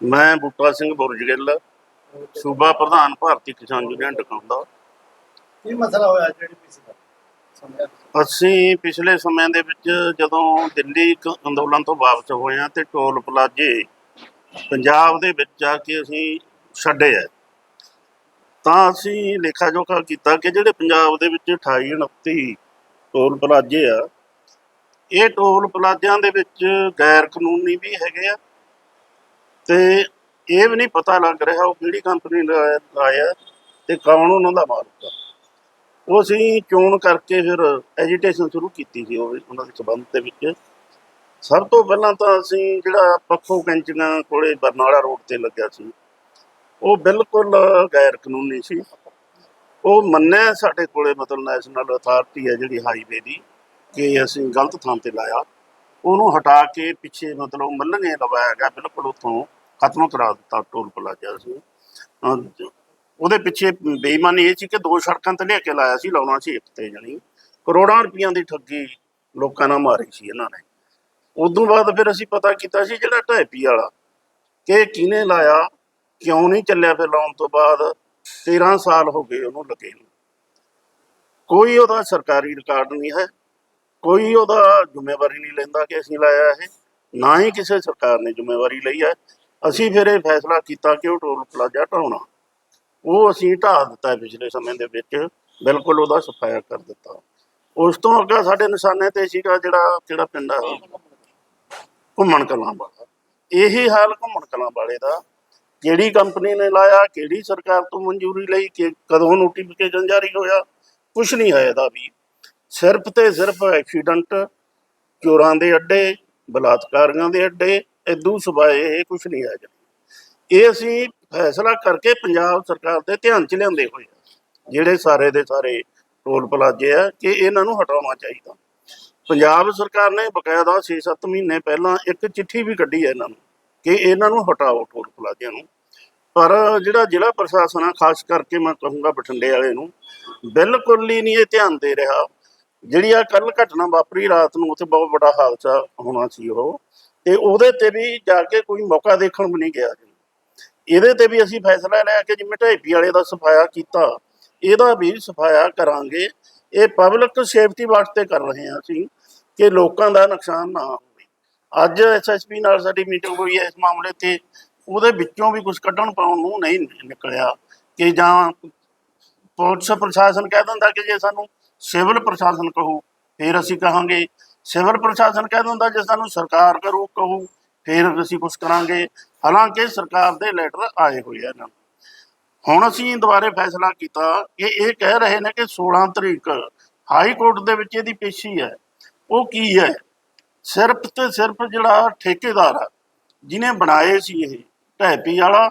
ਮੈਂ ਬੂਟਾ ਸਿੰਘ ਬੁਰਜਗਿੱਲ ਸੂਬਾ ਪ੍ਰਧਾਨ ਭਾਰਤੀ ਕਿਸਾਨ ਯੂਨੀਅਨ ਡਕਾਉਂਦਾ ਕੀ ਮਸਲਾ ਹੋਇਆ ਜਿਹੜੀ ਪੀਸੀ ਦਾ? ਅਸੀਂ ਪਿਛਲੇ ਸਮੇਂ ਦੇ ਵਿੱਚ ਜਦੋਂ ਦਿੱਲੀ ਅੰਦੋਲਨ ਤੋਂ ਵਾਪਸ ਹੋਏ ਹਾਂ ਤੇ ਟੋਲ ਪਲਾਜੇ ਪੰਜਾਬ ਦੇ ਵਿੱਚ ਆ ਕੇ ਅਸੀਂ ਛੱਡੇ ਆ ਤਾਂ ਅਸੀਂ ਲੇਖਾ ਜੋਖਾ ਕੀਤਾ ਕਿ ਜਿਹੜੇ ਪੰਜਾਬ ਦੇ ਵਿੱਚ 28 29 ਟੋਲ ਪਲਾਜੇ ਆ ਇਹ ਟੋਲ ਪਲਾਜ਼ਿਆਂ ਦੇ ਵਿੱਚ ਗੈਰ ਕਾਨੂੰਨੀ ਵੀ ਹੈਗੇ ਆ ਤੇ ਇਹ ਵੀ ਨਹੀਂ ਪਤਾ ਲੱਗ ਰਿਹਾ ਉਹ ਕਿਹੜੀ ਕੰਪਨੀ ਨੇ ਲਾਇਆ ਤੇ ਕੌਣ ਉਹਨਾਂ ਦਾ ਮਾਲਕ ਆ। ਉਹ ਅਸੀਂ ਚੋਣ ਕਰਕੇ ਫਿਰ ਐਜੀਟੇਸ਼ਨ ਸ਼ੁਰੂ ਕੀਤੀ ਸੀ ਉਹ ਉਹਨਾਂ ਦੇ ਸਬੰਧ ਦੇ ਵਿੱਚ। ਸਭ ਤੋਂ ਪਹਿਲਾਂ ਤਾਂ ਅਸੀਂ ਜਿਹੜਾ ਪੱਖੋ ਕੈਂਚੀਆਂ ਕੋਲੇ ਬਰਨਾਲਾ ਰੋਡ ਤੇ ਲੱਗਿਆ ਸੀ, ਉਹ ਬਿਲਕੁਲ ਗੈਰ ਕਾਨੂੰਨੀ ਸੀ। ਉਹ ਮੰਨਿਆ ਸਾਡੇ ਕੋਲੇ ਮਤਲਬ ਨੈਸ਼ਨਲ ਅਥਾਰਟੀ ਹੈ ਜਿਹੜੀ ਹਾਈਵੇ ਦੀ, ਕਿ ਅਸੀਂ ਗਲਤ ਥਾਂ ਤੇ ਲਾਇਆ। ਉਹਨੂੰ ਹਟਾ ਕੇ ਪਿੱਛੇ ਮਤਲਬ ਮੱਲਣੇ ਲਵਾਇਆ ਗਿਆ ਬਿਲਕੁਲ ਉੱਥੋਂ। ਖਤਮ ਕਰਾ ਦਿੱਤਾ ਟੋਲ ਪਲਾਜ਼ਾ ਸੀ। ਉਹਦੇ ਪਿੱਛੇ ਬੇਈਮਾਨੀ ਇਹ ਸੀ ਕਿ ਦੋ ਸੜਕਾਂ ਤੇ ਲਿਆ ਕੇ ਲਾਇਆ ਸੀ, ਲਾਉਣਾ ਸੀ ਇੱਕ ਤੇ ਜਣੀ। ਕਰੋੜਾਂ ਰੁਪਈਆਂ ਦੀ ਠੱਗੀ ਲੋਕਾਂ ਨਾਲ ਮਾਰੀ ਸੀ ਇਹਨਾਂ ਨੇ। ਉਦੋਂ ਬਾਅਦ ਫਿਰ ਅਸੀਂ ਪਤਾ ਕੀਤਾ ਸੀ ਜਿਹੜਾ ਢੈਪੀ ਵਾਲਾ, ਕਿ ਇਹ ਲਾਇਆ, ਕਿਉਂ ਨਹੀਂ ਚੱਲਿਆ ਫਿਰ ਲਾਉਣ ਤੋਂ ਬਾਅਦ 13 ਸਾਲ ਹੋ ਗਏ ਉਹਨੂੰ ਲੱਗੇ ਨੂੰ। ਕੋਈ ਉਹਦਾ ਸਰਕਾਰੀ ਰਿਕਾਰਡ ਨਹੀਂ ਹੈ, ਕੋਈ ਉਹਦਾ ਜ਼ਿੰਮੇਵਾਰੀ ਨਹੀਂ ਲੈਂਦਾ ਕਿ ਅਸੀਂ ਲਾਇਆ ਇਹ, ਨਾ ਹੀ ਕਿਸੇ ਸਰਕਾਰ ਨੇ ਜ਼ਿੰਮੇਵਾਰੀ ਲਈ ਹੈ। ਅਸੀਂ ਫਿਰ ਇਹ ਫੈਸਲਾ ਕੀਤਾ ਕਿ ਉਹ ਟੋਲ ਪਲਾਜ਼ਾ ਢਾਉਣਾ। ਉਹ ਅਸੀਂ ਢਾਹ ਦਿੱਤਾ ਪਿਛਲੇ ਸਮੇਂ ਦੇ ਵਿੱਚ, ਬਿਲਕੁਲ ਉਹਦਾ ਸਫਾਇਆ ਕਰ ਦਿੱਤਾ। ਉਸ ਤੋਂ ਅੱਗੇ ਸਾਡੇ ਨਿਸ਼ਾਨੇ ਤੇ ਸੀਗਾ ਜਿਹੜਾ, ਕਿਹੜਾ ਪਿੰਡ ਆ? ਘੁੰਮਣ ਕਲਾਂ ਵਾਲਾ ਇਹੀ ਹਾਲ ਘੁੰਮਣ ਕਲਾਂ ਵਾਲੇ ਦਾ। ਕਿਹੜੀ ਕੰਪਨੀ ਨੇ ਲਾਇਆ, ਕਿਹੜੀ ਸਰਕਾਰ ਤੋਂ ਮਨਜ਼ੂਰੀ ਲਈ, ਕਿ ਕਦੋਂ ਨੋਟੀਫਿਕੇਸ਼ਨ ਜਾਰੀ ਹੋਇਆ ਕੁਝ ਨਹੀਂ ਹੈ ਇਹਦਾ ਵੀ। ਸਿਰਫ ਤੇ ਸਿਰਫ ਐਕਸੀਡੈਂਟ ਚੋਰਾਂ ਦੇ ਅੱਡੇ, ਬਲਾਤਕਾਰੀਆਂ ਦੇ ਅੱਡੇ ਇਦੂ ਸਿਵਾਏ ਇਹ ਕੁਝ ਨਹੀਂ ਹੈ ਇਹ ਅਸੀਂ ਫੈਸਲਾ ਕਰਕੇ ਪੰਜਾਬ ਸਰਕਾਰ ਦੇ ਧਿਆਨ ਚ ਲਿਆਂਦੇ ਹੋਏ ਆ। ਜਿਹੜੇ ਸਾਰੇ ਦੇ ਸਾਰੇ ਟੋਲ ਪਲਾਜੇ ਆ ਕਿ ਇਹਨਾਂ ਨੂੰ ਹਟਾਉਣਾ ਚਾਹੀਦਾ। ਪੰਜਾਬ ਸਰਕਾਰ ਨੇ ਬਕਾਇਦਾ 6-7 ਮਹੀਨੇ ਪਹਿਲਾਂ ਇੱਕ ਚਿੱਠੀ ਵੀ ਕੱਢੀ ਹੈ ਇਹਨਾਂ ਨੂੰ ਕਿ ਇਹਨਾਂ ਨੂੰ ਹਟਾਓ ਟੋਲ ਪਲਾਜਿਆਂ ਨੂੰ। ਪਰ ਜਿਹੜਾ ਜ਼ਿਲ੍ਹਾ ਪ੍ਰਸ਼ਾਸਨ ਆ, ਖਾਸ ਕਰਕੇ ਮੈਂ ਕਹੂੰਗਾ ਬਠਿੰਡੇ ਵਾਲੇ ਨੂੰ, ਬਿਲਕੁਲ ਹੀ ਨਹੀਂ ਇਹ ਧਿਆਨ ਦੇ ਰਿਹਾ। ਜਿਹੜੀ ਆ ਕੱਲ ਘਟਨਾ ਵਾਪਰੀ ਰਾਤ ਨੂੰ, ਉੱਥੇ ਬਹੁਤ ਵੱਡਾ ਹਾਦਸਾ ਹੋਣਾ ਸੀ ਉਹ। ਤੇ ਉਹਦੇ ਤੇ ਵੀ ਜਾ ਕੇ ਕੋਈ ਮੌਕਾ ਦੇਖਣ ਵੀ ਨਹੀਂ ਗਿਆ ਜੀ। ਇਹਦੇ ਤੇ ਵੀ ਅਸੀਂ ਫੈਸਲਾ ਲਿਆ ਕਿ ਜਿਵੇਂ ਢੇਪੀ ਵਾਲੇ ਦਾ ਸਫਾਇਆ ਕੀਤਾ, ਇਹਦਾ ਵੀ ਸਫਾਇਆ ਕਰਾਂਗੇ। ਇਹ ਪਬਲਿਕ ਸੇਫਟੀ ਵਾਸਤੇ ਕਰ ਰਹੇ ਹਾਂ ਅਸੀਂ ਕਿ ਲੋਕਾਂ ਦਾ ਨੁਕਸਾਨ ਨਾ ਹੋਵੇ। ਅੱਜ ਐਸਐਸਪੀ ਨਾਲ ਸਾਡੀ ਮੀਟਿੰਗ ਹੋਈ ਹੈ, ਇਸ ਮਾਮਲੇ ਤੇ ਉਹਦੇ ਵਿੱਚੋਂ ਵੀ ਕੁਝ ਕੱਢਣ ਪਾਉਣ ਨੂੰ ਨਹੀਂ ਨਿਕਲਿਆ ਕਿ ਜਾਂ ਪੁਲਿਸ ਪ੍ਰਸ਼ਾਸਨ ਕਹਿ ਦਿੰਦਾ ਕਿ ਜੇ ਸਾਨੂੰ ਸਿਵਲ ਪ੍ਰਸ਼ਾਸਨ ਕਹੋ, ਫਿਰ ਅਸੀਂ ਕਹਾਂਗੇ। ਸਿਵਲ ਪ੍ਰਸ਼ਾਸਨ ਕਹਿ ਦਿੰਦਾ ਜੇ ਸਾਨੂੰ ਸਰਕਾਰ ਕਰੂ ਕਹੋ, ਫਿਰ ਅਸੀਂ ਕੁਝ ਕਰਾਂਗੇ। ਹਾਲਾਂਕਿ ਸਰਕਾਰ ਦੇ ਲੈਟਰ ਆਏ ਹੋਏ ਆ ਇਹਨਾਂ ਨੂੰ। ਹੁਣ ਅਸੀਂ ਦੁਬਾਰੇ ਫੈਸਲਾ ਕੀਤਾ ਕਿ ਇਹ ਕਹਿ ਰਹੇ ਨੇ ਕਿ 16 ਤਰੀਕ ਹਾਈ ਕੋਰਟ ਦੇ ਵਿੱਚ ਇਹਦੀ ਪੇਸ਼ੀ ਹੈ। ਉਹ ਕੀ ਹੈ? ਸਿਰਫ ਤੇ ਸਿਰਫ ਜਿਹੜਾ ਠੇਕੇਦਾਰ ਆ, ਜਿਹਨੇ ਬਣਾਏ ਸੀ ਇਹ ਢੈਪੀ ਵਾਲਾ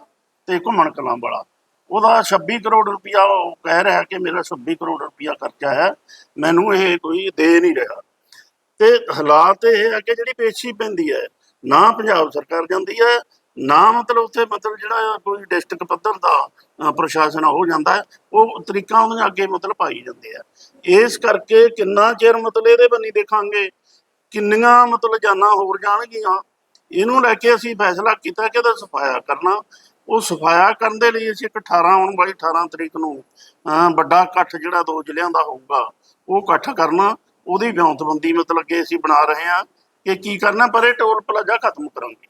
ਤੇ ਘੁੰਮਣ ਕਲਾਂ ਵਾਲਾ, ਉਹਦਾ 26 ਕਰੋੜ ਰੁਪਇਆ ਉਹ ਕਹਿ ਰਿਹਾ ਕਿ ਮੇਰਾ 26 ਕਰੋੜ ਰੁਪਇਆ ਖਰਚਾ ਹੈ, ਮੈਨੂੰ ਇਹ ਕੋਈ ਦੇ ਨਹੀਂ ਰਿਹਾ। ਤੇ ਹਾਲਾਤ ਇਹ ਹੈ ਕਿ ਜਿਹੜੀ ਪੇਸ਼ੀ ਪੈਂਦੀ ਹੈ, ਨਾ ਪੰਜਾਬ ਸਰਕਾਰ ਜਾਂਦੀ ਹੈ, ਨਾ ਮਤਲਬ ਉੱਥੇ ਮਤਲਬ ਜਿਹੜਾ ਕੋਈ ਡਿਸਟ੍ਰਿਕਟ ਪੱਧਰ ਦਾ ਪ੍ਰਸ਼ਾਸਨ ਹੋ ਜਾਂਦਾ ਉਹ ਤਰੀਕਾ ਉਹਦੇ ਅੱਗੇ ਮਤਲਬ ਪਾਈ ਜਾਂਦੇ ਆ। ਇਸ ਕਰਕੇ ਕਿੰਨਾ ਚਿਰ ਮਤਲਬ ਇਹਦੇ ਬੰਨੀ ਦੇਖਾਂਗੇ, ਕਿੰਨੀਆਂ ਮਤਲਬ ਜਾਨਾਂ ਹੋਰ ਜਾਣਗੀਆਂ, ਇਹਨੂੰ ਲੈ ਕੇ ਅਸੀਂ ਫੈਸਲਾ ਕੀਤਾ ਕਿ ਇਹਦਾ ਸਫਾਇਆ ਕਰਨਾ। ਉਹ ਸਫਾਇਆ ਕਰਨ ਦੇ ਲਈ ਅਸੀਂ ਇੱਕ 18 ਆਉਣ ਵਾਲੀ 18 ਤਰੀਕ ਨੂੰ, ਅਹ, ਵੱਡਾ ਇਕੱਠ ਜਿਹੜਾ ਦੋ ਜ਼ਿਲ੍ਹਿਆਂ ਦਾ ਹੋਊਗਾ, ਉਹ ਇਕੱਠ ਕਰਨਾ। ਉਹਦੀ ਵਿਉਂਤਬੰਦੀ ਮਤਲਬ ਕਿ ਅਸੀਂ ਬਣਾ ਰਹੇ ਹਾਂ ਕਿ ਕੀ ਕਰਨਾ, ਪਰ ਇਹ ਟੋਲ ਪਲਾਜ਼ਾ ਖਤਮ ਕਰਾਂਗੇ।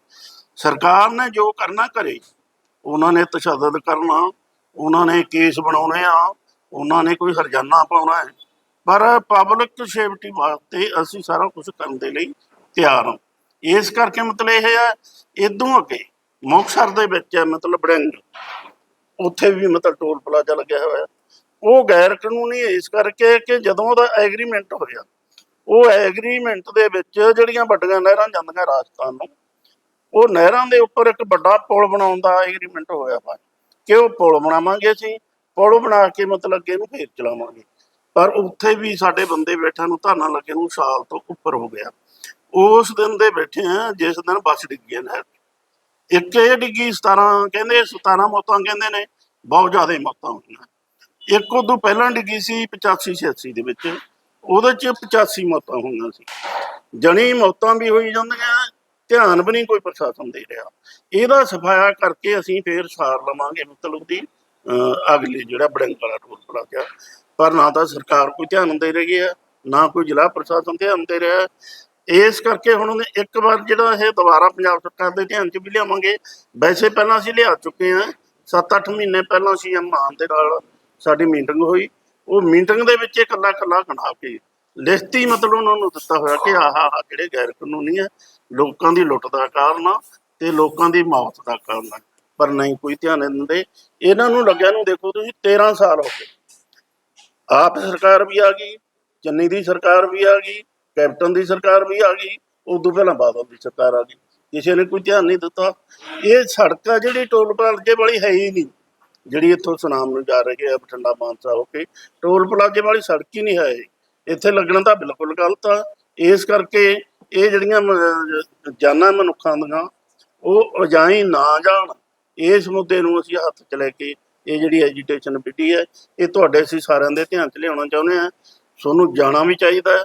ਸਰਕਾਰ ਨੇ ਜੋ ਕਰਨਾ ਕਰੇ, ਉਹਨਾਂ ਨੇ ਤਸ਼ੱਦਦ ਕਰਨਾ, ਉਹਨਾਂ ਨੇ ਕੇਸ ਬਣਾਉਣੇ ਆ, ਉਹਨਾਂ ਨੇ ਕੋਈ ਹਰਜਾਨਾ ਪਾਉਣਾ ਹੈ। ਪਰ ਪਬਲਿਕ ਸੇਫਟੀ ਵਾਸਤੇ ਅਸੀਂ ਸਾਰਾ ਕੁਝ ਕਰਨ ਦੇ ਲਈ ਤਿਆਰ ਹਾਂ। ਇਸ ਕਰਕੇ ਮਤਲਬ ਇਹ ਹੈ ਇਦੋਂ ਅੱਗੇ ਮੁਕਤਸਰ ਦੇ ਵਿੱਚ ਹੈ ਮਤਲਬ ਬੜਿੰਗ ਉੱਥੇ ਵੀ ਮਤਲਬ ਟੋਲ ਪਲਾਜ਼ਾ ਲੱਗਿਆ ਹੋਇਆ। ਉਹ ਗੈਰ ਕਾਨੂੰਨੀ ਹੈ, ਇਸ ਕਰਕੇ ਕਿ ਜਦੋਂ ਉਹਦਾ ਐਗਰੀਮੈਂਟ ਹੋਇਆ, ਉਹ ਐਗਰੀਮੈਂਟ ਦੇ ਵਿੱਚ ਜਿਹੜੀਆਂ ਵੱਡੀਆਂ ਨਹਿਰਾਂ ਜਾਂਦੀਆਂ ਰਾਜਸਥਾਨ ਨੂੰ, ਉਹ ਨਹਿਰਾਂ ਦੇ ਉੱਪਰ ਇੱਕ ਵੱਡਾ ਪੁਲ ਬਣਾਉਣ ਦਾ ਐਗਰੀਮੈਂਟ ਹੋਇਆ ਵਾ ਕਿ ਉਹ ਪੁਲ ਬਣਾਵਾਂਗੇ ਅਸੀਂ, ਪੁਲ ਬਣਾ ਕੇ ਮਤਲਬ ਕਿ ਇਹਨੂੰ ਫੇਰ ਚਲਾਵਾਂਗੇ। ਪਰ ਉੱਥੇ ਵੀ ਸਾਡੇ ਬੰਦੇ ਬੈਠਿਆਂ ਨੂੰ ਧਰਨਾ ਲੱਗੇ ਨੂੰ ਸਾਲ ਤੋਂ ਉੱਪਰ ਹੋ ਗਿਆ। ਉਸ ਦਿਨ ਦੇ ਬੈਠੇ ਆ ਜਿਸ ਦਿਨ ਬੱਸ ਡਿੱਗੀ ਨਹਿਰ, ਇੱਕ ਇਹ ਡਿੱਗੀ 17 ਕਹਿੰਦੇ 17 ਮੌਤਾਂ ਕਹਿੰਦੇ ਨੇ, ਬਹੁਤ ਜ਼ਿਆਦਾ ਮੌਤਾਂ ਹੋਈਆਂ। ਇੱਕ ਉਦੋਂ ਪਹਿਲਾਂ ਡਿੱਗੀ ਸੀ 85 86 ਦੇ ਵਿੱਚ। ਉਹਦੇ ਚ 85 ਮੌਤਾਂ ਹੋਈਆਂ ਸੀ। ਜਣੀ ਮੌਤਾਂ ਵੀ ਹੋਈ ਜਾਂਦੀਆਂ ਧਿਆਨ ਵੀ ਨਹੀਂ ਕੋਈ ਪ੍ਰਸ਼ਾਸਨ ਦੇ ਰਿਹਾ। ਇਹਦਾ ਸਫਾਇਆ ਕਰਕੇ ਅਸੀਂ ਫੇਰ ਸਾਰ ਲਵਾਂਗੇ ਮਤਲਬ ਦੀ ਅਹ, ਅਗਲੇ ਜਿਹੜਾ ਬੜੰਗ ਵਾਲਾ ਟੋਲ ਪਲਾਜ਼ਾ। ਪਰ ਨਾ ਤਾਂ ਸਰਕਾਰ ਕੋਈ ਧਿਆਨ ਦੇ ਰਹੀ ਹੈ ਨਾ ਕੋਈ ਜ਼ਿਲ੍ਹਾ ਪ੍ਰਸ਼ਾਸਨ ਧਿਆਨ ਦੇ ਰਿਹਾ ਇਸ ਕਰਕੇ ਹੁਣ ਉਹਨੇ ਇੱਕ ਵਾਰ ਜਿਹੜਾ ਇਹ ਦੁਬਾਰਾ ਪੰਜਾਬ ਸਰਕਾਰ ਦੇ ਧਿਆਨ 'ਚ ਵੀ ਲਿਆਵਾਂਗੇ। ਵੈਸੇ ਪਹਿਲਾਂ ਅਸੀਂ ਲਿਆ ਚੁੱਕੇ ਹਾਂ। 7-8 ਮਹੀਨੇ ਪਹਿਲਾਂ ਸੀ ਮਾਨ ਦੇ ਨਾਲ ਸਾਡੀ ਮੀਟਿੰਗ ਹੋਈ। ਉਹ ਮੀਟਿੰਗ ਦੇ ਵਿੱਚ ਇਕੱਲਾ ਇਕੱਲਾ ਗਣਾ ਕੇ ਲਿਖਤੀ ਮਤਲਬ ਉਹਨਾਂ ਨੂੰ ਦਿੱਤਾ ਹੋਇਆ ਕਿ ਆਹ ਆਹ ਜਿਹੜੇ ਗੈਰ ਕਾਨੂੰਨੀ ਆ, ਲੋਕਾਂ ਦੀ ਲੁੱਟ ਦਾ ਕਾਰਨ ਆ ਤੇ ਲੋਕਾਂ ਦੀ ਮੌਤ ਦਾ ਕਾਰਨ ਆ। ਪਰ ਨਹੀਂ, ਕੋਈ ਧਿਆਨ ਦਿੰਦੇ। ਇਹਨਾਂ ਨੂੰ ਲੱਗਿਆ ਨੂੰ ਦੇਖੋ ਤੁਸੀਂ 13 ਸਾਲ ਹੋ ਗਏ। ਆਪ ਸਰਕਾਰ ਵੀ ਆ ਗਈ, ਚੰਨੀ ਦੀ ਸਰਕਾਰ ਵੀ ਆ ਗਈ, ਕੈਪਟਨ ਦੀ ਸਰਕਾਰ ਵੀ ਆ ਗਈ ਉਦੋਂ ਪਹਿਲਾਂ ਬਾਦਲ ਦੀ ਸਰਕਾਰ ਆ ਗਈ। ਕਿਸੇ ਨੇ ਕੋਈ ਧਿਆਨ ਨਹੀਂ ਦਿੱਤਾ। ਇਹ ਸੜਕ ਆ ਜਿਹੜੀ ਟੋਲ ਪਲਾਜ਼ੇ ਵਾਲੀ ਹੈ ਹੀ ਨਹੀਂ। ਜਿਹੜੀ ਇੱਥੋਂ ਸੁਨਾਮ ਨੂੰ ਜਾ ਰਹੀ ਹੈ ਬਠਿੰਡਾ ਮਾਨਸਾ ਹੋ ਕੇ, ਟੋਲ ਪਲਾਜ਼ੇ ਵਾਲੀ ਸੜਕ ਹੀ ਨਹੀਂ ਹੈ ਇਹ। ਇੱਥੇ ਲੱਗਣਾ ਤਾਂ ਬਿਲਕੁਲ ਗਲਤ ਆ। ਇਸ ਕਰਕੇ ਇਹ ਜਿਹੜੀਆਂ ਜਾਨਾਂ ਮਨੁੱਖਾਂ ਦੀਆਂ, ਉਹ ਅਜਾਈ ਨਾ ਜਾਣ। ਇਸ ਮੁੱਦੇ ਨੂੰ ਅਸੀਂ ਹੱਥ 'ਚ ਲੈ ਕੇ ਇਹ ਜਿਹੜੀ ਐਜੀਟੇਸ਼ਨ ਵਿੱਢੀ ਹੈ, ਇਹ ਤੁਹਾਡੇ ਅਸੀਂ ਸਾਰਿਆਂ ਦੇ ਧਿਆਨ 'ਚ ਲਿਆਉਣਾ ਚਾਹੁੰਦੇ ਆ ਤੁਹਾਨੂੰ ਜਾਣਾ ਵੀ ਚਾਹੀਦਾ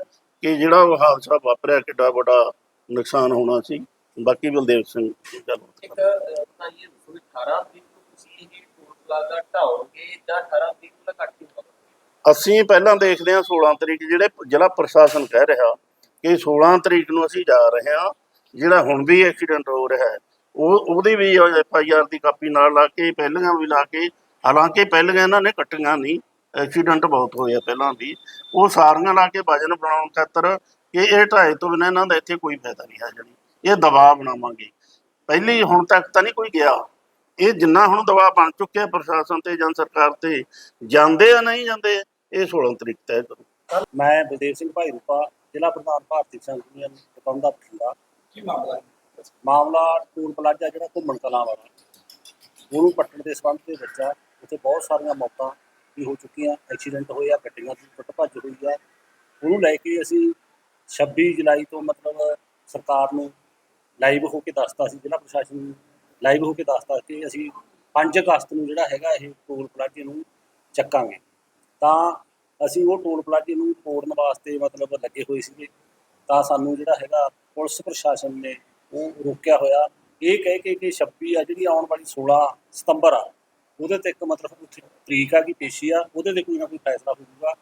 ਕਿ ਜਿਹੜਾ ਉਹ ਹਾਦਸਾ ਵਾਪਰਿਆ, ਕਿੱਡਾ ਵੱਡਾ ਨੁਕਸਾਨ ਹੋਣਾ ਸੀ। ਬਾਕੀ ਬਲਦੇਵ ਸਿੰਘ ਗੱਲ ਇੱਕ 18 ਤਰੀਕ ਤੁਸੀਂ ਇਹ ਪਲਾਜ਼ਾ ਢਾਓਗੇ ਜਾਂ 18 ਤਰੀਕ ਨੂੰ ਘੱਟ ਹੀ ਹੋਊਗਾ ਅਸੀਂ ਪਹਿਲਾਂ ਦੇਖਦੇ ਹਾਂ 16 ਤਰੀਕ ਜਿਹੜੇ ਜ਼ਿਲ੍ਹਾ ਪ੍ਰਸ਼ਾਸਨ ਕਹਿ ਰਿਹਾ ਕਿ 16 ਤਰੀਕ ਨੂੰ ਅਸੀਂ ਜਾ ਰਹੇ ਹਾਂ, ਜਿਹੜਾ ਹੁਣ ਵੀ ਐਕਸੀਡੈਂਟ ਹੋ ਰਿਹਾ ਹੈ, ਉਹ ਉਹਦੀ ਵੀ ਐਫ ਆਈ ਆਰ ਦੀ ਕਾਪੀ ਨਾਲ ਲਾ ਕੇ, ਪਹਿਲੀਆਂ ਵੀ ਲਾ ਕੇ, ਹਾਲਾਂਕਿ ਪਹਿਲੀਆਂ ਇਹਨਾਂ ਨੇ ਕੱਟੀਆਂ ਨਹੀਂ ਐਕਸੀਡੈਂਟ ਬਹੁਤ ਹੋਏ ਆ ਪਹਿਲਾਂ ਵੀ, ਉਹ ਸਾਰੀਆਂ ਲਾ ਕੇ ਵਜਨ ਬਣਾਉਣ ਖਾਤਰ ਕਿ ਇਹ ਢਾਏ ਤੋਂ ਬਿਨਾਂ ਇਹਨਾਂ ਦਾ ਇੱਥੇ ਕੋਈ ਫਾਇਦਾ ਨਹੀਂ ਹੈ ਜਿਹੜੀ ਇਹ ਦਬਾਅ ਬਣਾਵਾਂਗੇ। ਪਹਿਲੀ ਹੁਣ ਤੱਕ ਤਾਂ ਨਹੀਂ ਕੋਈ ਗਿਆ। ਇਹ ਜਿੰਨਾ ਹੁਣ ਦਬਾਅ ਬਣ ਚੁੱਕਿਆ ਪ੍ਰਸ਼ਾਸਨ ਤੇ ਜਨ ਸਰਕਾਰ ਤੇ ਜਾਂਦੇ ਆ ਨਹੀਂ ਜਾਂਦੇ ਇਹ 16 ਤਰੀਕ ਤੈਅ ਕਰੂ। ਮੈਂ ਬਲਦੇਵ ਸਿੰਘ ਭਾਈ ਰੂਪਾ ਜ਼ਿਲ੍ਹਾ ਪ੍ਰਧਾਨ ਭਾਰਤੀ ਕਿਸਾਨ ਯੂਨੀਅਨ ਬਠਿੰਡਾ ਕੀ ਮਾਮਲਾ ਹੈ? ਮਾਮਲਾ ਟੂਲ ਪਲਾਜ਼ਾ ਜਿਹੜਾ ਘੁੰਮਣ ਕਲਾਂ ਵਾਲਾ। ਉਹਨੂੰ ਪੱਟਣ ਦੇ ਸੰਬੰਧ ਦੇ ਵਿੱਚ ਆ। ਉੱਥੇ ਬਹੁਤ ਸਾਰੀਆਂ ਮੌਤਾਂ ਵੀ ਹੋ ਚੁੱਕੀਆਂ। ਐਕਸੀਡੈਂਟ ਹੋਏ ਆ ਗੱਡੀਆਂ ਦੀ ਟੁੱਟ ਭੱਜ ਹੋਈ ਆ। ਉਹਨੂੰ ਲੈ ਕੇ ਅਸੀਂ 26 ਜੁਲਾਈ ਤੋਂ ਮਤਲਬ ਸਰਕਾਰ ਨੂੰ ਲਾਈਵ ਹੋ ਕੇ ਦੱਸਤਾ ਸੀ। ਜ਼ਿਲ੍ਹਾ ਪ੍ਰਸ਼ਾਸਨ ਨੂੰ ਲਾਈਵ ਹੋ ਕੇ ਦੱਸਤਾ ਕਿ ਅਸੀਂ 5 ਅਗਸਤ ਨੂੰ ਜਿਹੜਾ ਹੈਗਾ ਇਹ ਟੋਲ ਪਲਾਜ਼ੇ ਨੂੰ ਚੱਕਾਂਗੇ। ਤਾਂ ਅਸੀਂ ਉਹ ਟੋਲ ਪਲਾਜ਼ੇ ਨੂੰ ਤੋੜਨ ਵਾਸਤੇ ਮਤਲਬ ਲੱਗੇ ਹੋਏ ਸੀਗੇ। ਤਾਂ ਸਾਨੂੰ ਜਿਹੜਾ ਹੈਗਾ ਪੁਲਿਸ ਪ੍ਰਸ਼ਾਸਨ ਨੇ ਉਹ ਰੋਕਿਆ ਹੋਇਆ। ਇਹ ਕਹਿ ਕੇ ਕਿ 26 ਆ ਜਿਹੜੀ ਆਉਣ ਵਾਲੀ 16 ਸਤੰਬਰ ਆ, ਉਹਦੇ ਤੇ ਇੱਕ ਮਤਲਬ ਉੱਥੇ ਤਰੀਕ ਆ ਕਿ ਪੇਸ਼ੀ ਆ, ਉਹਦੇ ਤੇ ਕੋਈ ਨਾ ਕੋਈ ਫੈਸਲਾ ਹੋ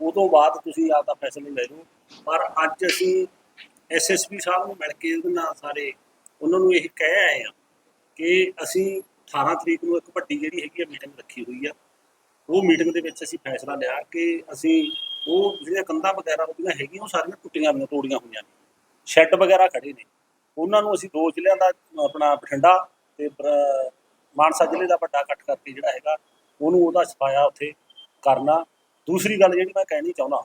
ਉਹ ਤੋਂ ਬਾਅਦ ਤੁਸੀਂ ਆਪਦਾ ਫੈਸਲਾ ਲੈ ਲਓ। ਪਰ ਅੱਜ ਅਸੀਂ ਐਸਐਸਪੀ ਸਾਹਿਬ ਨੂੰ ਮਿਲ ਕੇ ਉਹਦੇ ਨਾਲ ਸਾਰੇ, ਉਹਨਾਂ ਨੂੰ ਇਹ ਕਹਿ ਆਏ ਆ ਕਿ ਅਸੀਂ 18 ਤਰੀਕ ਨੂੰ ਇੱਕ ਵੱਡੀ ਜਿਹੜੀ ਹੈਗੀ ਆ ਮੀਟਿੰਗ ਰੱਖੀ ਹੋਈ ਆ। ਉਹ ਮੀਟਿੰਗ ਦੇ ਵਿੱਚ ਅਸੀਂ ਫੈਸਲਾ ਲਿਆ ਕਿ ਅਸੀਂ ਉਹ ਜਿਹੜੀਆਂ ਕੰਧਾਂ ਵਗੈਰਾ ਉਹਦੀਆਂ ਹੈਗੀਆਂ, ਉਹ ਸਾਰੀਆਂ ਟੁੱਟੀਆਂ ਹੋਈਆਂ, ਤੋੜੀਆਂ ਹੋਈਆਂ ਨੇ। ਸ਼ੈੱਡ ਵਗੈਰਾ ਖੜੇ ਨੇ। ਉਹਨਾਂ ਨੂੰ ਅਸੀਂ ਦੋ ਜ਼ਿਲ੍ਹਿਆਂ ਦਾ, ਆਪਣਾ ਬਠਿੰਡਾ ਤੇ ਬ- ਮਾਨਸਾ ਜ਼ਿਲ੍ਹੇ ਦਾ ਵੱਡਾ ਇਕੱਠ ਕਰਕੇ ਜਿਹੜਾ ਹੈਗਾ, ਉਹਨੂੰ ਉਹਦਾ ਛਪਾਇਆ ਉੱਥੇ ਕਰਨਾ। ਦੂਸਰੀ ਗੱਲ ਜਿਹੜੀ ਮੈਂ ਕਹਿਣੀ ਚਾਹੁੰਦਾ,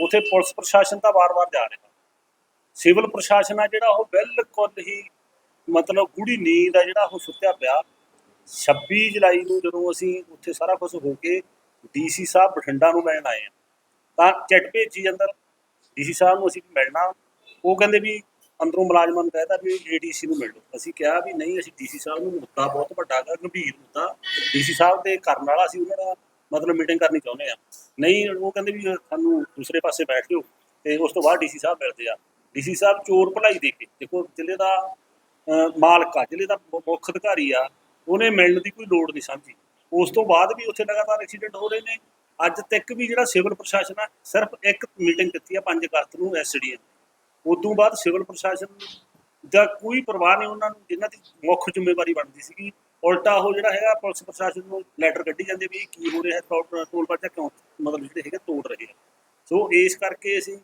ਉੱਥੇ ਪੁਲਿਸ ਪ੍ਰਸ਼ਾਸਨ ਤਾਂ ਵਾਰ-ਵਾਰ ਜਾ ਰਿਹਾ। ਸਿਵਲ ਪ੍ਰਸ਼ਾਸਨ ਆ ਜਿਹੜਾ, ਉਹ ਬਿਲਕੁਲ ਹੀ ਮਤਲਬ ਗੂੜੀ ਨੀਂਦ ਆ ਜਿਹੜਾ ਉਹ ਸੁੱਤਿਆ ਪਿਆ। 26 ਜੁਲਾਈ ਨੂੰ ਜਦੋਂ ਅਸੀਂ ਉੱਥੇ ਸਾਰਾ ਕੁਝ ਹੋ ਕੇ ਡੀਸੀ ਸਾਹਿਬ ਬਠਿੰਡਾ ਨੂੰ ਲੈਣ ਆਏ ਆ ਤਾਂ ਚਿੱਟ ਭੇਜੀ ਅੰਦਰ। ਡੀਸੀ ਸਾਹਿਬ ਨੂੰ ਅਸੀਂ ਮਿਲਣਾ। ਉਹ ਕਹਿੰਦੇ ਵੀ ਅੰਦਰੋਂ ਮੁਲਾਜ਼ਮਾਂ ਨੂੰ ਕਹਿਤਾ ਵੀ ਏਡੀਸੀ ਨੂੰ ਮਿਲ ਲਓ। ਅਸੀਂ ਕਿਹਾ ਵੀ ਨਹੀਂ, ਅਸੀਂ ਡੀਸੀ ਸਾਹਿਬ ਨੂੰ ਮੁੱਦਾ ਬਹੁਤ ਵੱਡਾ ਗਾ, ਗੰਭੀਰ ਮੁੱਦਾ। ਡੀਸੀ ਸਾਹਿਬ ਦੇ ਕਰਨ ਵਾਲਾ ਅਸੀਂ ਉਹਨਾਂ ਦਾ ਮਤਲਬ ਮੀਟਿੰਗ ਕਰਨੀ ਚਾਹੁੰਦੇ ਆ ਨਹੀਂ, ਉਹ ਕਹਿੰਦੇ ਵੀ ਸਾਨੂੰ ਦੂਸਰੇ ਪਾਸੇ ਬੈਠ ਜਾਓ ਤੇ ਉਸ ਤੋਂ ਬਾਅਦ ਡੀਸੀ ਸਾਹਿਬ ਮਿਲਦੇ ਆ। ਡੀਸੀ ਸਾਹਿਬ ਚੋਰ ਭਲਾਈ ਦੇ ਕੇ, ਦੇਖੋ ਜ਼ਿਲ੍ਹੇ ਦਾ ਮਾਲਕ ਆ ਜ਼ਿਲ੍ਹੇ ਦਾ ਮੁੱਖ ਅਧਿਕਾਰੀ ਆ, ਉਹਨੇ ਮਿਲਣ ਦੀ ਕੋਈ ਲੋੜ ਨਹੀਂ ਸਮਝੀ। ਉਸ ਤੋਂ ਬਾਅਦ ਵੀ ਉੱਥੇ ਲਗਾਤਾਰ ਐਕਸੀਡੈਂਟ ਹੋ ਰਹੇ ਨੇ। ਅੱਜ ਤੱਕ ਵੀ ਜਿਹੜਾ ਸਿਵਲ ਪ੍ਰਸ਼ਾਸਨ ਆ, ਸਿਰਫ ਇੱਕ ਮੀਟਿੰਗ ਦਿੱਤੀ ਆ 5 ਅਗਸਤ ਨੂੰ ਐਸਡੀਐਮ ਉਦੋਂ ਬਾਅਦ ਸਿਵਲ ਪ੍ਰਸ਼ਾਸਨ ਦਾ ਕੋਈ ਪਰਵਾਹ ਨਹੀਂ ਉਹਨਾਂ ਨੂੰ, ਜਿਨ੍ਹਾਂ ਦੀ ਮੁੱਖ ਜ਼ਿੰਮੇਵਾਰੀ ਬਣਦੀ ਸੀਗੀ। ਉਲਟਾ ਉਹ ਜਿਹੜਾ ਹੈਗਾ, ਪੁਲਿਸ ਪ੍ਰਸ਼ਾਸਨ ਨੂੰ ਲੈਟਰ ਕੱਢੀ ਜਾਂਦੇ ਵੀ ਕੀ ਹੋ ਰਿਹਾ ਟੋਲ ਟੋਲ ਪਲਾਜ਼ਾ ਕਿਉਂ ਮਤਲਬ ਜਿਹੜੇ ਹੈਗੇ ਤੋੜ ਰਹੇ ਆ। ਸੋ ਇਸ ਕਰਕੇ ਅਸੀਂ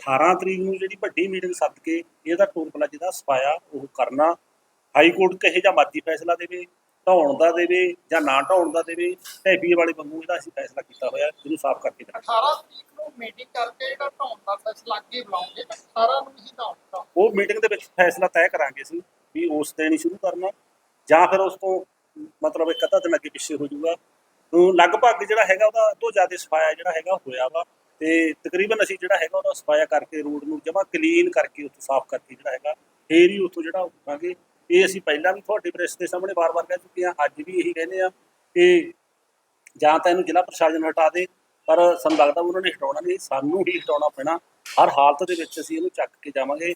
18 ਤਰੀਕ ਨੂੰ ਜਿਹੜੀ ਵੱਡੀ ਮੀਟਿੰਗ ਸੱਦ ਕੇ ਇਹਦਾ ਟੋਲ ਪਲਾਜ਼ੇ ਦਾ ਸਫਾਇਆ ਉਹ ਕਰਨਾ। ਹਾਈ ਕੋਰਟ ਕਹੇ ਜਾਂ ਮਰਜ਼ੀ ਫੈਸਲਾ ਦੇਵੇ ਢਾਉਣ ਦਾ ਦੇਵੇ ਜਾਂ ਨਾ ਢਾਉਣ ਦਾ ਦੇਵੇ ਢੈਬੀ ਵਾਲੇ ਵਾਂਗੂ ਇਹਦਾ ਅਸੀਂ ਫੈਸਲਾ ਕੀਤਾ ਹੋਇਆ ਜਿਹਨੂੰ ਸਾਫ਼ ਕਰਕੇ ਦੇਣਾ 18 ਤਰੀਕ ਨੂੰ ਮੀਟਿੰਗ ਕਰਕੇ ਜਿਹੜਾ ਢਾਉਣ ਦਾ ਫੈਸਲਾ ਅੱਗੇ ਬੁਲਾਉਂਗੇ ਤਾਂ 18 ਨੂੰ ਹੀ ਢਾਉਣ ਉਹ ਮੀਟਿੰਗ ਦੇ ਵਿੱਚ ਫੈਸਲਾ ਤੈਅ ਕਰਾਂਗੇ ਅਸੀਂ ਵੀ ਉਸ ਦਿਨ ਹੀ ਸ਼ੁਰੂ ਕਰਨਾ ਜਾਂ ਫਿਰ ਉਸ ਤੋਂ ਮਤਲਬ ਇੱਕ ਅੱਧਾ ਦਿਨ ਅੱਗੇ ਪਿੱਛੇ ਹੋ ਜਾਊਗਾ। ਲਗਭਗ ਜਿਹੜਾ ਹੈਗਾ ਉਹਦਾ ਤੋਂ ਜ਼ਿਆਦਾ ਸਫਾਇਆ ਜਿਹੜਾ ਹੈਗਾ ਹੋਇਆ ਵਾ। ਤੇ ਤਕਰੀਬਨ ਅਸੀਂ ਜਿਹੜਾ ਹੈਗਾ ਉਹਦਾ ਸਫਾਇਆ ਕਰਕੇ ਰੋਡ ਨੂੰ ਜਮਾ ਕਲੀਨ ਕਰਕੇ ਉੱਥੋਂ ਸਾਫ਼ ਕਰਕੇ ਜਿਹੜਾ ਹੈਗਾ, ਫੇਰ ਹੀ ਉੱਥੋਂ ਜਿਹੜਾ ਉੱਠਾਂਗੇ ਇਹ ਅਸੀਂ ਪਹਿਲਾਂ ਵੀ ਤੁਹਾਡੇ ਪ੍ਰੈਸ ਦੇ ਸਾਹਮਣੇ ਵਾਰ-ਵਾਰ ਕਹਿ ਚੁੱਕੇ ਹਾਂ, ਅੱਜ ਵੀ ਇਹੀ ਕਹਿੰਦੇ ਆ ਕਿ ਜਾਂ ਤਾਂ ਇਹਨੂੰ ਜ਼ਿਲ੍ਹਾ ਪ੍ਰਸ਼ਾਸਨ ਹਟਾ ਦੇ, ਪਰ ਸਾਨੂੰ ਲੱਗਦਾ ਉਹਨਾਂ ਨੇ ਹਟਾਉਣਾ ਨਹੀਂ, ਸਾਨੂੰ ਹੀ ਹਟਾਉਣਾ ਪੈਣਾ। ਹਰ ਹਾਲਤ ਦੇ ਵਿੱਚ ਅਸੀਂ ਇਹਨੂੰ ਚੱਕ ਕੇ ਜਾਵਾਂਗੇ।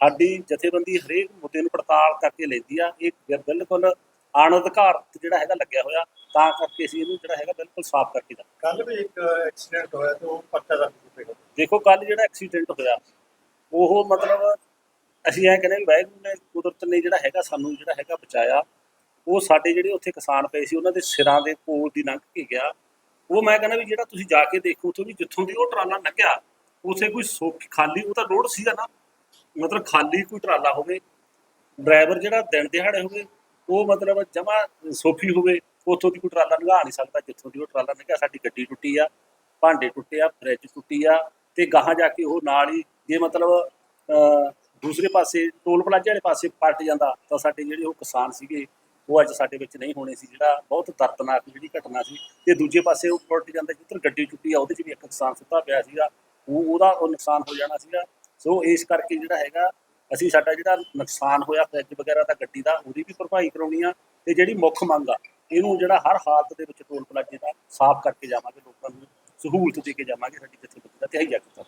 ਸਾਡੀ ਜਥੇਬੰਦੀ ਹਰੇਕ ਮੁੱਦੇ ਨੂੰ ਪੜਤਾਲ ਕਰਕੇ ਲੈਂਦੀ ਆ। ਇਹ ਬਿਲਕੁਲ ਅਣਅਧਿਕਾਰਤ ਜਿਹੜਾ ਹੈਗਾ ਲੱਗਿਆ ਹੋਇਆ ਤਾਂ ਕਰਕੇ ਅਸੀਂ ਇਹਨੂੰ ਜਿਹੜਾ ਹੈਗਾ ਬਿਲਕੁਲ ਸਾਫ਼ ਕਰਕੇ ਦਾ ਕੱਲ ਵੀ ਇੱਕ ਐਕਸੀਡੈਂਟ ਹੋਇਆ ਤੇ ਉਹ ਪੱਕਾ ਦਰਜ ਕੀਤਾ ਦੇਖੋ ਕੱਲ ਜਿਹੜਾ ਐਕਸੀਡੈਂਟ ਹੋਇਆ ਉਹ ਮਤਲਬ ਅਸੀਂ ਐ ਕਹਿੰਦੇ ਵੀ ਵਾਹਿਗੁਰੂ ਨੇ ਕੁਦਰਤ ਨੇ ਜਿਹੜਾ ਹੈਗਾ ਸਾਨੂੰ ਜਿਹੜਾ ਹੈਗਾ ਬਚਾਇਆ। ਉਹ ਸਾਡੇ ਜਿਹੜੇ ਉੱਥੇ ਕਿਸਾਨ ਪਏ ਸੀ ਉਹਨਾਂ ਦੇ ਸਿਰਾਂ ਦੇ ਕੋਲ ਦੀ ਲੰਘ ਕੇ ਗਿਆ। ਉਹ ਮੈਂ ਕਹਿੰਦਾ ਵੀ ਜਿਹੜਾ ਤੁਸੀਂ ਜਾ ਕੇ ਦੇਖੋ ਉੱਥੇ ਵੀ ਜਿੱਥੋਂ ਦੀ ਉਹ ਟਰਾਲਾ ਲੰਘਿਆ ਉੱਥੇ ਕੋਈ ਸੋਖ ਖਾਲੀ ਉਹ ਤਾਂ ਰੋਡ ਸੀਗਾ ਨਾ। ਮਤਲਬ ਖਾਲੀ ਕੋਈ ਟਰਾਲਾ ਹੋਵੇ ਡਰਾਈਵਰ ਜਿਹੜਾ ਦਿਨ ਦਿਹਾੜੇ ਹੋਵੇ ਉਹ ਮਤਲਬ ਜਮਾ ਸੋਫੀ ਹੋਵੇ, ਉੱਥੋਂ ਦੀ ਕੋਈ ਟਰਾਲਾ ਲੰਘਾ ਨਹੀਂ ਸਕਦਾ, ਜਿੱਥੋਂ ਦੀ ਉਹ ਟਰਾਲਾ ਲੰਘਿਆ, ਸਾਡੀ ਗੱਡੀ ਟੁੱਟੀ ਆ, ਭਾਂਡੇ ਟੁੱਟੇ ਆ, ਫਰਿੱਜ ਟੁੱਟੀ ਆ ਤੇ ਗਾਹਾਂ ਜਾ ਕੇ ਉਹ ਨਾਲ ਹੀ ਜੇ ਮਤਲਬ ਦੂਸਰੇ ਪਾਸੇ ਟੋਲ ਪਲਾਜ਼ੇ ਵਾਲੇ ਪਾਸੇ ਪਲਟ ਜਾਂਦਾ, ਤਾਂ ਸਾਡੇ ਜਿਹੜੇ ਉਹ ਕਿਸਾਨ ਸੀਗੇ, ਉਹ ਅੱਜ ਸਾਡੇ ਵਿੱਚ ਨਹੀਂ ਹੋਣੇ ਸੀ, ਜਿਹੜਾ ਬਹੁਤ ਦਰਦਨਾਕ ਜਿਹੜੀ ਘਟਨਾ ਸੀ, ਤੇ ਦੂਜੇ ਪਾਸੇ ਉਹ ਪਲਟ ਜਾਂਦਾ, ਜਿੱਧਰ ਗੱਡੀ ਟੁੱਟੀ ਆ, ਉਹਦੇ 'ਚ ਵੀ ਇੱਕ ਕਿਸਾਨ ਸੁੱਤਾ ਪਿਆ ਸੀਗਾ, ਉਹ ਉਹਦਾ ਉਹ ਨੁਕਸਾਨ ਹੋ ਜਾਣਾ ਸੀਗਾ, ਸੋ ਇਸ ਕਰਕੇ ਜਿਹੜਾ ਹੈਗਾ ਅਸੀਂ ਸਾਡਾ ਜਿਹੜਾ ਨੁਕਸਾਨ ਹੋਇਆ ਫਰਿੱਜ ਵਗੈਰਾ ਦਾ, ਗੱਡੀ ਦਾ, ਉਹਦੀ ਵੀ ਭਰਪਾਈ ਕਰਾਉਣੀ ਆ ਤੇ ਜਿਹੜੀ ਮੁੱਖ ਮੰਗ ਆ, ਇਹਨੂੰ ਜਿਹੜਾ ਹਰ ਹਾਲਤ ਦੇ ਵਿੱਚ ਟੋਲ ਪਲਾਜ਼ੇ ਦਾ ਸਾਫ਼ ਕਰਕੇ ਜਾਵਾਂਗੇ, ਲੋਕਾਂ ਨੂੰ ਸਹੂਲਤ ਦੇ ਕੇ ਜਾਵਾਂਗੇ ਸਾਡੀ ਜਥੇਬੰਦੀ ਦਾ ਤਿਹਾਈਆ ਕੀਤਾ